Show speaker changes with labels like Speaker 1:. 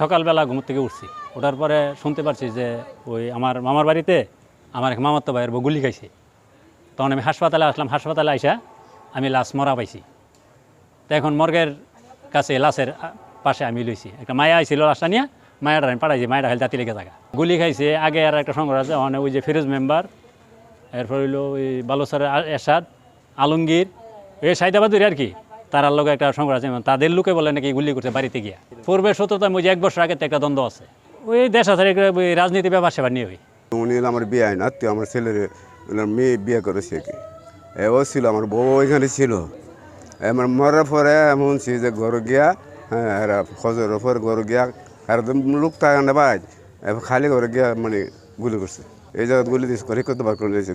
Speaker 1: সকালবেলা ঘুম থেকে উঠছি। ওঠার পরে শুনতে পারছি যে ওই আমার মামার বাড়িতে আমার এক মামাতো ভাইয়ের বউ গুলি খাইছে। তখন আমি হাসপাতালে আসলাম, হাসপাতালে আইসা আমি লাশ মরা পাইছি। তো এখন মর্গের কাছে, লাশের পাশে আমি লইছি। একটা মায়া আইছিল লাশটা নিয়ে আমি পাঠাইছি মায়াটা খালি জাতি লেগে থাকা। গুলি খাইছে, আগে আর একটা সংগ্রহ আছে, ওখানে ওই যে ফিরোজ মেম্বার, এরপর হইল ওই বালুসারের এরশাদ, আলমগীর, এই সাইদাবাদুর আর কি, তারার লোক একটা সংগ্রহ আছে তাদের লোকে বলে নাকি গুলি করছে বাড়িতে গিয়া। পূর্বে সত্যতা মুঝে এক বছর আগে একটা দ্বন্দ্ব আছে। ওই দেশ আছে ওই রাজনীতি, ব্যাপার সেবা নিয়ে ওই।
Speaker 2: উনি আমার বিয়ে হয় না তুই আমার ছেলের মেয়ে বিয়ে করেছে কি। এ, ও ছিল, আমার বউ ওইখানে ছিল। আমার মরার পরে এমন ছিল যে ঘর গিয়া হ্যাঁ ফজরের পর ঘর গিয়া আর লোক থাকে না ভাই খালি ঘরে গিয়া মানে গুলি করছে। এই জায়গা গুলি দিয়েছে করে কত বার করে দিয়েছে